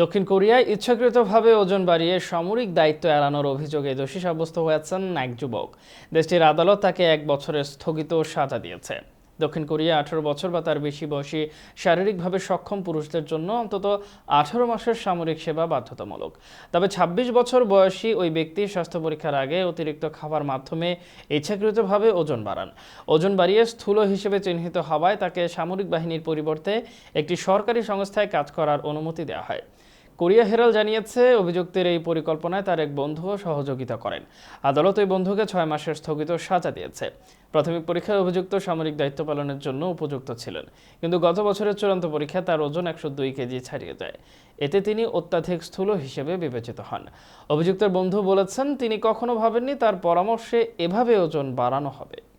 দক্ষিণ কোরিয়ায় ইচ্ছাকৃতভাবে ওজন বাড়িয়ে সামরিক দায়িত্ব এড়ানোর অভিযোগে দোষী সাব্যস্ত হয়েছেন এক যুবক। দেশটির আদালত তাকে এক বছরের স্থগিত সাজা দিয়েছে। দক্ষিণ কোরিয়া আঠারো বছর বা তার বেশি বয়সী শারীরিকভাবে সক্ষম পুরুষদের জন্য অন্তত আঠারো মাসের সামরিক সেবা বাধ্যতামূলক। তবে ২৬ বছর বয়সী ওই ব্যক্তি স্বাস্থ্য পরীক্ষার আগে অতিরিক্ত খাবার মাধ্যমে ইচ্ছাকৃতভাবে ওজন বাড়ান। ওজন বাড়িয়ে স্থূল হিসেবে চিহ্নিত হওয়ায় তাকে সামরিক বাহিনীর পরিবর্তে একটি সরকারি সংস্থায় কাজ করার অনুমতি দেওয়া হয়। কোরিয়া হেরাল জানিয়েছে, অভিযুক্তের এই পরিকল্পনায় তার এক বন্ধুও সহযোগিতা করেন। আদালত ওই বন্ধুকে ছয় মাসের স্থগিত সাজা দিয়েছে। প্রাথমিক পরীক্ষায় অভিযুক্ত সামরিক দায়িত্ব পালনের জন্য উপযুক্ত ছিলেন। কিন্তু গত বছরের চূড়ান্ত পরীক্ষা তার ওজন একশো দুই কেজি ছাড়িয়ে যায়। এতে তিনি অত্যাধিক স্থূল হিসেবে বিবেচিত হন। অভিযুক্তের বন্ধু বলেছেন, তিনি কখনো ভাবেননি তার পরামর্শে এভাবে ওজন বাড়ানো হবে।